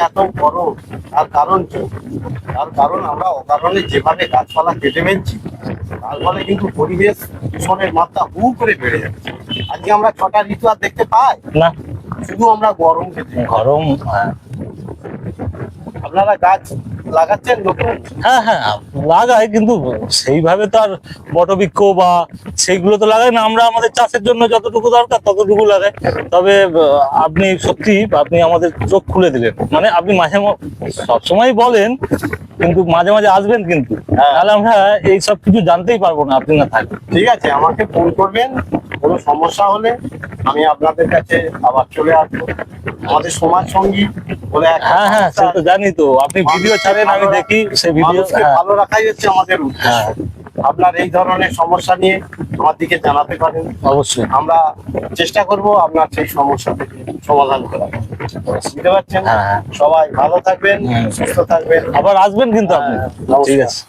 এত বড় তার কারণ কি? তার কারণ আমরা অকারণে যেভাবে গাছপালা কেটে ফেলছি তার ফলে কিন্তু পরিবেশ দূষণের মাত্রা হু করে বেড়ে যাচ্ছে। আজকে আমরা ছটা ঋতু আর দেখতে পাই? না। শুধু আমরা গরম খেতে। গরম হ্যাঁ। আপনারা গাছ লাগাচ্ছেন হ্যাঁ হ্যাঁ লাগাই কিন্তু সেইভাবে তো আর বটবৃক্ষ বা সেইগুলো তো লাগাই না। আমরা আমাদের চাষের জন্য যতটুকু দরকার ততটুকু লাগাই তবে আপনি সত্যি আপনি আমাদের চোখ খুলে দিলেন। মানে আপনি মাঝে সবসময় বলেন কিন্তু মাঝে মাঝে আসবেন কিন্তু। হ্যাঁ। তাহলে আমরা এই সব কিছু জানতেই পারব না আপনি না থাকবেন ঠিক আছে আমাকে ফোন করবেন। কোনো সমস্যা হলে আমি আপনাদের কাছে আবার চলে আসব। আমাদের সমাজ সঙ্গী বলে হ্যাঁ হ্যাঁ সে তো জানি তো। আপনি ভিডিও ছাড়েন আমি দেখি সেই ভিডিও হ্যাঁ। ভালো রাখাই হচ্ছে আমাদের উদ্দেশ্য। হ্যাঁ। আপনার এই ধরনের সমস্যা নিয়ে আমার দিকে জানাতে পারেন। অবশ্যই। আমরা চেষ্টা করব আপনার সেই সমস্যা থেকে সমাধান করার। বুঝতে পারছেন? হ্যাঁ। সবাই ভালো থাকবেন সুস্থ থাকবেন। আবার আসবেন কিন্তু আপনি। ঠিক আছে।